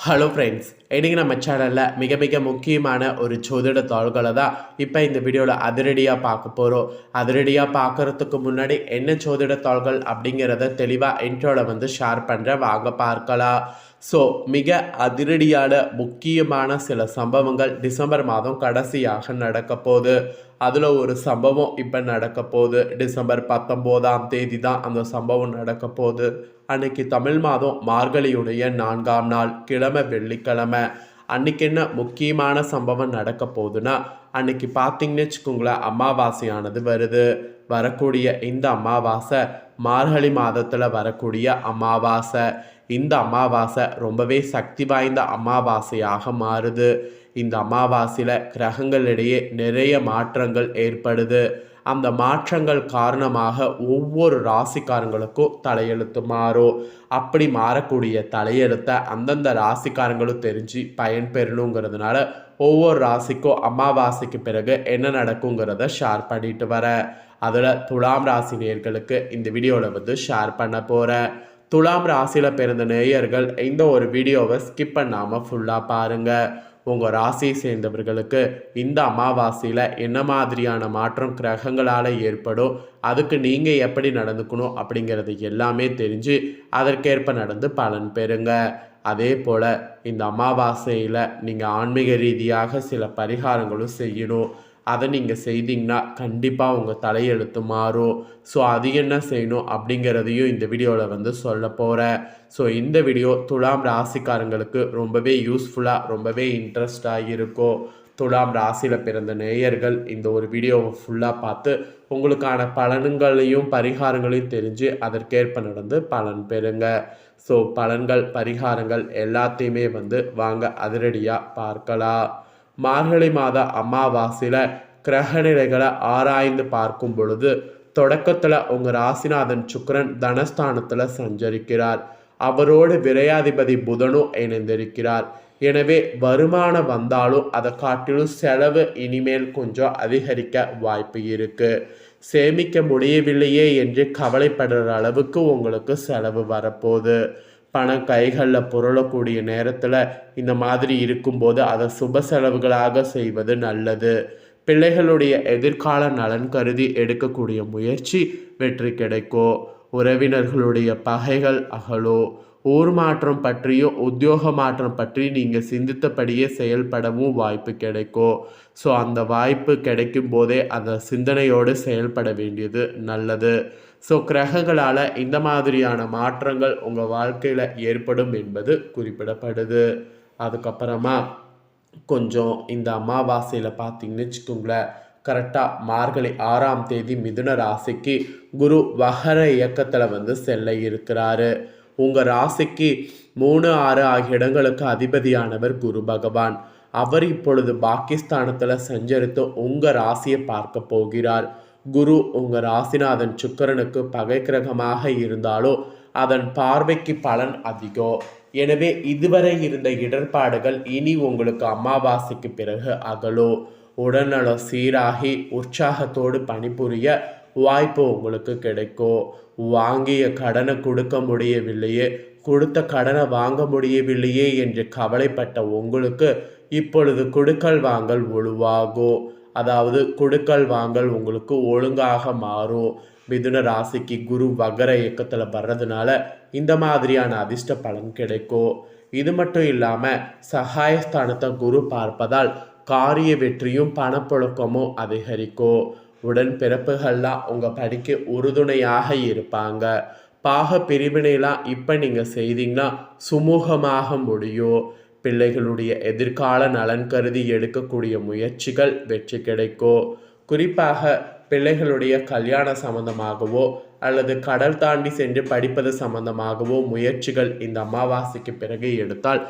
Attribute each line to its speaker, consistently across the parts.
Speaker 1: Hello friends இன்றைக்கி நம்ம சேனலில் மிக மிக முக்கியமான ஒரு ஜோதிட தாள்களை தான் இப்போ இந்த வீடியோவில் அதிரடியாக பார்க்க போகிறோம் அதிரடியாக பார்க்குறதுக்கு முன்னாடி என்ன ஜோதிட தாள்கள் அப்படிங்கிறத தெளிவாக இன்ட்ரோவில் வந்து ஷேர் பண்ணுறேன் வாங்க பார்க்கலாம். ஸோ மிக அதிரடியான முக்கியமான சில சம்பவங்கள் டிசம்பர் மாதம் கடைசியாக நடக்க போகுது. அதில் ஒரு சம்பவம் இப்போ நடக்க போகுது. டிசம்பர் பத்தொம்போதாம் தேதி தான் அந்த சம்பவம் நடக்க போகுது. அன்னைக்கு தமிழ் மாதம் மார்கழியுடைய நான்காம் நாள் கிழமை வெள்ளிக்கிழமை. அன்னைக்கு என்ன முக்கியமான சம்பவம் நடக்க போகுதுன்னா அன்னைக்கு பார்த்தீங்கன்னு வச்சுக்கோங்களேன் அமாவாசையானது வருது. வரக்கூடிய இந்த அமாவாசை மார்கழி மாதத்தில் வரக்கூடிய அமாவாசை. இந்த அமாவாசை ரொம்பவே சக்தி வாய்ந்த அமாவாசையாக மாறுது. இந்த அமாவாசையில் கிரகங்களிடையே நிறைய மாற்றங்கள் ஏற்படுது. அந்த மாற்றங்கள் காரணமாக ஒவ்வொரு ராசிக்காரங்களுக்கும் தலையெழுத்து மாறும். அப்படி மாறக்கூடிய தலையெழுத்தை அந்தந்த ராசிக்காரங்களும் தெரிஞ்சு பயன்பெறணுங்கிறதுனால ஒவ்வொரு ராசிக்கும் அமாவாசைக்கு பிறகு என்ன நடக்குங்கிறத ஷேர் பண்ணிட்டு வரேன் அதில் துலாம் ராசி நேர்களுக்கு இந்த வீடியோவில் வந்து ஷேர் பண்ண போகிறேன் துலாம் ராசியில் பிறந்த நேயர்கள் இந்த ஒரு வீடியோவை ஸ்கிப் பண்ணாமல் ஃபுல்லாக பாருங்கள் உங்கள் ராசியை சேர்ந்தவர்களுக்கு இந்த அமாவாசையில் என்ன மாதிரியான மாற்றம் கிரகங்களால் ஏற்படும் அதுக்கு நீங்கள் எப்படி நடந்துக்கணும் அப்படிங்கிறது எல்லாமே தெரிஞ்சு அதற்கேற்ப நடந்து பலன் பெறுங்க. அதே போல் இந்த அமாவாசையில் நீங்கள் ஆன்மீக ரீதியாக சில பரிகாரங்களும் செய்யணும். அதை நீங்கள் செய்தீங்கன்னா கண்டிப்பாக உங்கள் தலையெழுத்து மாறும். ஸோ அது என்ன செய்யணும் அப்படிங்கிறதையும் இந்த வீடியோவில் வந்து சொல்ல போகிறேன் ஸோ இந்த வீடியோ துலாம் ராசிக்காரங்களுக்கு ரொம்பவே யூஸ்ஃபுல்லாக ரொம்பவே இன்ட்ரெஸ்டாக இருக்கும். துலாம் ராசியில் பிறந்த நேயர்கள் இந்த ஒரு வீடியோவை ஃபுல்லாக பார்த்து உங்களுக்கான பலன்களையும் பரிகாரங்களையும் தெரிஞ்சு அதற்கேற்ப நடந்து பலன் பெறுங்க. ஸோ பலன்கள் பரிகாரங்கள் எல்லாத்தையுமே வந்து வாங்க அதிரடியாக பார்க்கலாம். மார்கழி மாத அமாவாசையில் கிரகநிலைகளை ஆராய்ந்து பார்க்கும் பொழுது தொடக்கத்தில் உங்கள் ராசிநாதன் சுக்கரன் தனஸ்தானத்தில் சஞ்சரிக்கிறார். அவரோடு விரையாதிபதி புதனும் இணைந்திருக்கிறார். எனவே வருமானம் வந்தாலும் அதை காட்டிலும் செலவு இனிமேல் கொஞ்சம் அதிகரிக்க வாய்ப்பு இருக்குது சேமிக்க முடியவில்லையே என்று கவலைப்படுற அளவுக்கு உங்களுக்கு செலவு வரப்போகுது. பணம் கைகளில் புரளக்கூடிய நேரத்தில் இந்த மாதிரி இருக்கும்போது அதை சுப செலவுகளாக செய்வது நல்லது. பிள்ளைகளுடைய எதிர்கால நலன் கருதி எடுக்கக்கூடிய முயற்சி வெற்றி கிடைக்கும். உறவினர்களுடைய பகைகள் அகலோ. ஊர் மாற்றம் பற்றியும் உத்தியோக மாற்றம் பற்றி நீங்கள் சிந்தித்தபடியே செயல்படவும் வாய்ப்பு கிடைக்கும். ஸோ அந்த வாய்ப்பு கிடைக்கும் போதே அந்த சிந்தனையோடு செயல்பட வேண்டியது நல்லது. ஸோ கிரகங்களால் இந்த மாதிரியான மாற்றங்கள் உங்கள் வாழ்க்கையில் ஏற்படும் என்பது குறிப்பிடப்படுது. அதுக்கப்புறமா கொஞ்சம் இந்த அமாவாசையில் பார்த்தீங்கன்னு வச்சுக்கோங்களேன் கரெக்டாக மார்கழி ஆறாம் தேதி மிதுன ராசிக்கு குரு வகர இயக்கத்தில் வந்து செல்ல இருக்கிறாரு. உங்கள் ராசிக்கு மூணு ஆறு ஆகிய இடங்களுக்கு அதிபதியானவர் குரு பகவான். அவர் இப்பொழுது பாகிஸ்தானத்தில் சஞ்சரித்து உங்கள் ராசியை பார்க்க போகிறார். குரு உங்கள் ராசிநாதன் சுக்கரனுக்கு பகை கிரகமாக இருந்தாலோ அதன் பார்வைக்கு பலன் அதிகம் எனவே இதுவரை இருந்த இடர்பாடுகள் இனி உங்களுக்கு அமாவாசைக்கு பிறகு அகலோ. உடல்நலம் சீராகி உற்சாகத்தோடு பணிபுரிய வாய்ப்பு உங்களுக்கு கிடைக்கும் வாங்கிய கடனை கொடுக்க முடியவில்லையே. கொடுத்த கடனை வாங்க முடியவில்லையே என்று கவலைப்பட்ட உங்களுக்கு இப்பொழுது கொடுக்கல் வாங்கல் ஒழுவாகும் அதாவது கொடுக்கல் வாங்கல் உங்களுக்கு ஒழுங்காக மாறும். மிதுன ராசிக்கு குரு வகர இயக்கத்தில் வர்றதுனால இந்த மாதிரியான அதிர்ஷ்ட பலன் கிடைக்கும் இது மட்டும் இல்லாமல் சகாயஸ்தானத்தை குரு பார்ப்பதால் காரிய வெற்றியும் பணப்புழக்கமும் அதிகரிக்கும் உடன் பிறப்புகள்லாம் உங்கள் படிக்க உறுதுணையாக இருப்பாங்க. பாக பிரிவினைலாம் இப்போ நீங்கள் செய்தீங்கன்னா சுமூகமாக முடியும். பிள்ளைகளுடைய எதிர்கால நலன் கருதி எடுக்கக்கூடிய முயற்சிகள் வெற்றி கிடைக்கும். குறிப்பாக பிள்ளைகளுடைய கல்யாண சம்பந்தமாகவோ அல்லது கடல் தாண்டி சென்று படிப்பது சம்பந்தமாகவோ முயற்சிகள் இந்த அமாவாசைக்கு பிறகு எடுத்தால்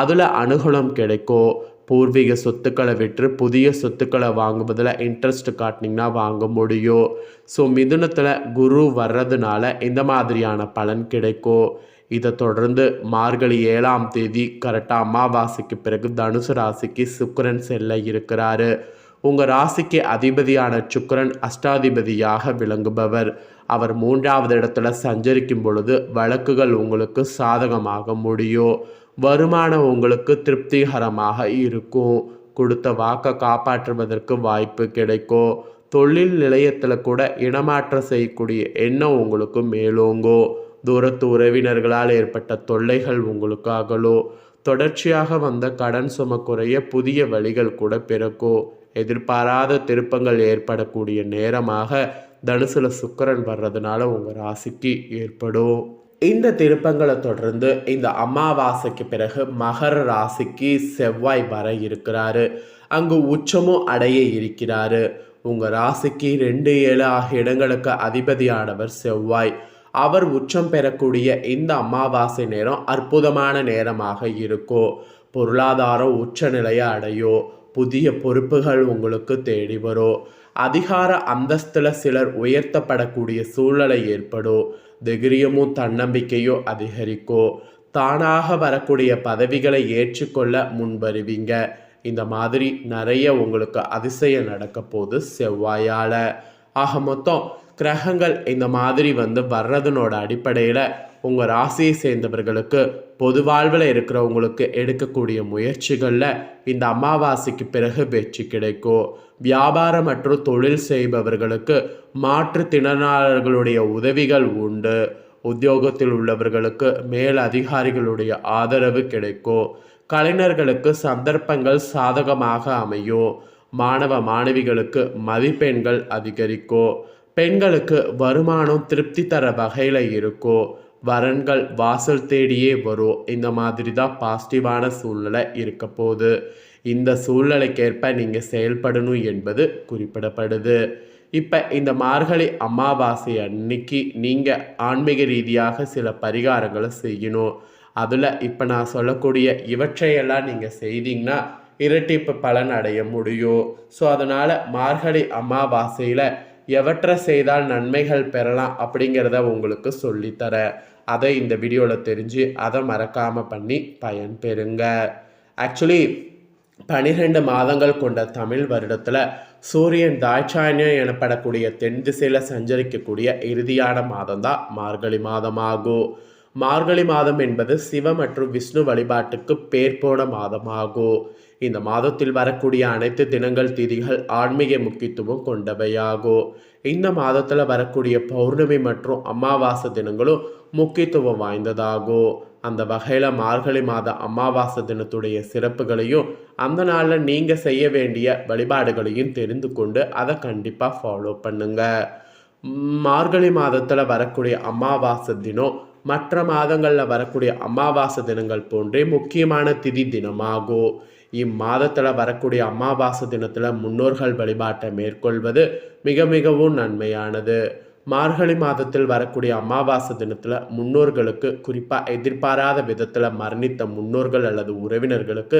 Speaker 1: அதில் அனுகூலம் கிடைக்கும். பூர்வீக சொத்துக்களை விற்று புதிய சொத்துக்களை வாங்குவதில் இன்ட்ரெஸ்ட் காட்டினீங்கன்னா வாங்க முடியும். ஸோ மிதுனத்தில் குரு வர்றதுனால இந்த மாதிரியான பலன் கிடைக்கும். இதை தொடர்ந்து மார்கழி ஏழாம் தேதி கரெக்டாக அமாவாசைக்கு பிறகு தனுசு ராசிக்கு சுக்கரன் செல்ல இருக்கிறாரு. உங்கள் ராசிக்கு அதிபதியான சுக்கரன் அஷ்டாதிபதியாக விளங்குபவர். அவர் மூன்றாவது இடத்துல சஞ்சரிக்கும் பொழுது வழக்குகள் உங்களுக்கு சாதகமாக முடியும். வருமானம் உங்களுக்கு திருப்திகரமாக இருக்கும். கொடுத்த வாக்கை காப்பாற்றுவதற்கு வாய்ப்பு கிடைக்கும். தொழில் நிலையத்தில் கூட இடமாற்றம் செய்யக்கூடிய எண்ணம் உங்களுக்கு மேலோங்கோ தூரத்து உறவினர்களால் ஏற்பட்ட தொல்லைகள் உங்களுக்கு அகலோ தொடர்ச்சியாக வந்த கடன் சும குறைய புதிய வழிகள் கூட பிறக்கும். எதிர்பாராத திருப்பங்கள் ஏற்படக்கூடிய நேரமாக தனுசுல சுக்கிரன் வர்றதுனால உங்கள் ராசிக்கு ஏற்படும். இந்த திருப்பங்களை தொடர்ந்து இந்த அமாவாசைக்கு பிறகு மகர ராசிக்கு செவ்வாய் வர இருக்கிறாரு. அங்கு உச்சமும் அடைய இருக்கிறாரு. உங்கள் ராசிக்கு ரெண்டு ஏழு ஆகிய இடங்களுக்கு அதிபதியானவர் செவ்வாய். அவர் உச்சம் பெறக்கூடிய இந்த அமாவாசை நேரம் அற்புதமான நேரமாக இருக்கும் பொருளாதாரம் உச்ச நிலையை அடையும் புதிய பொறுப்புகள் உங்களுக்கு தேடி வரும் அதிகார அந்தஸ்தில் சிலர் உயர்த்தப்படக்கூடிய சூழ்நிலை ஏற்படும் தைரியமும் தன்னம்பிக்கையும் அதிகரிக்கும் தானாக வரக்கூடிய பதவிகளை ஏற்றுக்கொள்ள முன்வருவீங்க. இந்த மாதிரி நிறைய உங்களுக்கு அதிசயம் நடக்க போது செவ்வாயால். ஆக மொத்தம் கிரகங்கள் இந்த மாதிரி வந்து வர்றதுனோட அடிப்படையில் உங்கள் ராசியை சேர்ந்தவர்களுக்கு பொது வாழ்வில் இருக்கிறவங்களுக்கு எடுக்கக்கூடிய முயற்சிகளில் இந்த அமாவாசைக்கு பிறகு வெற்றி கிடைக்கும். வியாபாரம் மற்றும் தொழில் செய்பவர்களுக்கு மாற்றுத்திறனாளர்களுடைய உதவிகள் உண்டு. உத்தியோகத்தில் உள்ளவர்களுக்கு மேல் அதிகாரிகளுடைய ஆதரவு கிடைக்கும். கலைஞர்களுக்கு சந்தர்ப்பங்கள் சாதகமாக அமையும். மாணவ மாணவிகளுக்கு மதிப்பெண்கள் அதிகரிக்கும். பெண்களுக்கு வருமானம் திருப்தி தர வகையில் இருக்கும் வரன்கள் வாசல் தேடியே வரும் இந்த மாதிரி தான் பாசிட்டிவான சூழ்நிலை இருக்க போகுது. இந்த சூழ்நிலைக்கேற்ப நீங்கள் செயல்படணும் என்பது குறிப்பிடப்படுது. இப்போ இந்த மார்கழி அமாவாசை அன்னைக்கு நீங்கள் ஆன்மீக ரீதியாக சில பரிகாரங்களை செய்யணும். அதில் இப்போ நான் சொல்லக்கூடிய இவற்றையெல்லாம் நீங்கள் செய்தீங்கன்னா இரட்டிப்பு பலன் அடைய முடியும். ஸோ அதனால் மார்கழி அமாவாசையில் எவற்றை செய்தால் நன்மைகள் பெறலாம் அப்படிங்கிறத உங்களுக்கு சொல்லித்தர. அதை இந்த வீடியோவில் தெரிஞ்சு அதை மறக்காமல் பண்ணி பயன்பெறுங்க. ஆக்சுவலி பனிரெண்டு மாதங்கள் கொண்ட தமிழ் வருடத்தில் சூரியன் தாட்சாயணியம் எனப்படக்கூடிய தென் திசையில் சஞ்சரிக்கக்கூடிய இறுதியான மாதம் தான் மார்கழி மாதமாகும். மார்கழி மாதம் என்பது சிவ மற்றும் விஷ்ணு வழிபாட்டுக்கு பேர் போன மாதமாகும் இந்த மாதத்தில் வரக்கூடிய அனைத்து தினங்கள் திதிகள் ஆன்மீக முக்கியத்துவம் கொண்டவையாகும் இந்த மாதத்தில் வரக்கூடிய பௌர்ணமி மற்றும் அமாவாசை தினங்களும் முக்கியத்துவம் வாய்ந்ததாகும் அந்த வகையில் மார்கழி மாத அமாவாசை தினத்துடைய சிறப்புகளையும் அந்த நாளில் நீங்கள் செய்ய வேண்டிய வழிபாடுகளையும் தெரிந்து கொண்டு அதை கண்டிப்பாக ஃபாலோ பண்ணுங்க. மார்கழி மாதத்தில் வரக்கூடிய அமாவாசை தினம் மற்ற மாதங்களில் வரக்கூடிய அமாவாசை தினங்கள் போன்றே முக்கியமான திதி தினமாகும் இம்மாதத்தில் வரக்கூடிய அமாவாசை தினத்தில் முன்னோர்கள் வழிபாட்டை மேற்கொள்வது மிக மிகவும் நன்மையானது. மார்கழி மாதத்தில் வரக்கூடிய அமாவாசை தினத்தில் முன்னோர்களுக்கு குறிப்பாக எதிர்பாராத விதத்தில் மரணித்த முன்னோர்கள் அல்லது உறவினர்களுக்கு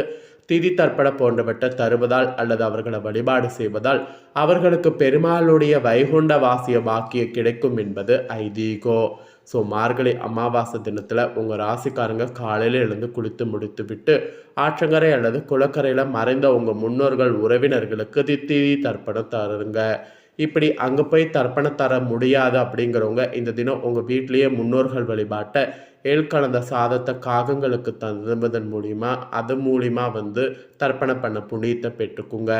Speaker 1: திதி தர்ப்பண போன்றவற்றை தருவதால் அல்லது அவர்களை வழிபாடு செய்வதால் அவர்களுக்கு பெருமாளுடைய வைகுண்ட வாசிய பாக்கிய கிடைக்கும் என்பது ஐதீகோ. ஸோ மார்கழி அமாவாசை தினத்தில் உங்கள் ராசிக்காரங்க காலையில் எழுந்து குளித்து முடித்து விட்டு ஆற்றங்கரை அல்லது குளக்கரையில் மறைந்த உங்கள் முன்னோர்கள் உறவினர்களுக்கு தித்திதி தர்ப்பணம் தருங்க. இப்படி அங்கே போய் தர்ப்பணம் தர முடியாது அப்படிங்கிறவங்க இந்த தினம் உங்கள் வீட்லேயே முன்னோர்கள் வழிபாட்டை ஏல் கலந்த சாதத்தை காகங்களுக்கு தந்துவதன் மூலிமா அது மூலிமா வந்து தர்ப்பணம் பண்ண புண்ணியத்தை பெற்றுக்குங்க.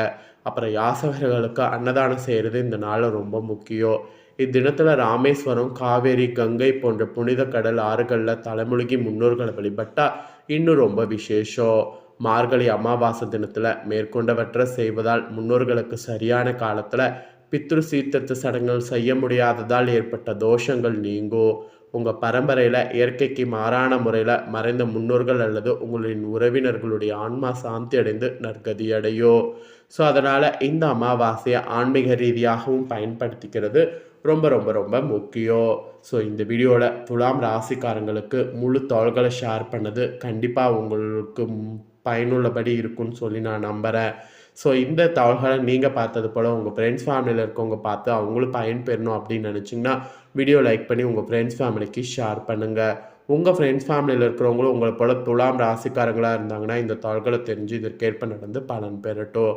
Speaker 1: அப்புறம் யாசகர்களுக்கு அன்னதானம் செய்கிறது இந்த நாள் ரொம்ப முக்கியம். இத்தினத்தில் ராமேஸ்வரம் காவேரி கங்கை போன்ற புனித கடல் ஆறுகளில் தலைமுழுகி முன்னோர்களை வழிபட்டால் இன்னும் ரொம்ப விசேஷம். மார்கழி அமாவாசை தினத்தில் மேற்கொண்டவற்றை செய்வதால் முன்னோர்களுக்கு சரியான காலத்தில் பித்ரு சீர்த்தத்து சடங்குகள் செய்ய முடியாததால் ஏற்பட்ட தோஷங்கள் நீங்கும். உங்கள் பரம்பரையில் இயற்கைக்கு மாறான முறையில் மறைந்த முன்னோர்கள் அல்லது உங்களின் உறவினர்களுடைய ஆன்மா சாந்தி அடைந்து நற்கதி அடையும். ஸோ அதனால் இந்த அமாவாசையை ஆன்மீக ரீதியாகவும் பயன்படுத்திக்கிறது. ரொம்ப ரொம்ப ரொம்ப முக்கியம். ஸோ இந்த வீடியோவில் துலாம் ராசிக்காரங்களுக்கு முழு தோள்களை ஷேர் பண்ணது கண்டிப்பாக உங்களுக்கு பயனுள்ளபடி இருக்கும்னு சொல்லி நான் நம்புகிறேன் ஸோ இந்த தகவல்களை நீங்கள் பார்த்தது போல் உங்கள் ஃப்ரெண்ட்ஸ் ஃபேமிலியில் இருக்கவங்க பார்த்து அவங்களும் பயன்பெறணும் அப்படின்னு நினச்சிங்கன்னா வீடியோ லைக் பண்ணி உங்கள் ஃப்ரெண்ட்ஸ் ஃபேமிலிக்கு ஷேர் பண்ணுங்கள் உங்கள் ஃப்ரெண்ட்ஸ் ஃபேமிலியில் இருக்கிறவங்களும் உங்களை போல் துலாம் ராசிக்காரங்களாக இருந்தாங்கன்னா இந்த தகவல்களை தெரிஞ்சு இதற்கேற்ப நடந்து பலன் பெறட்டும்.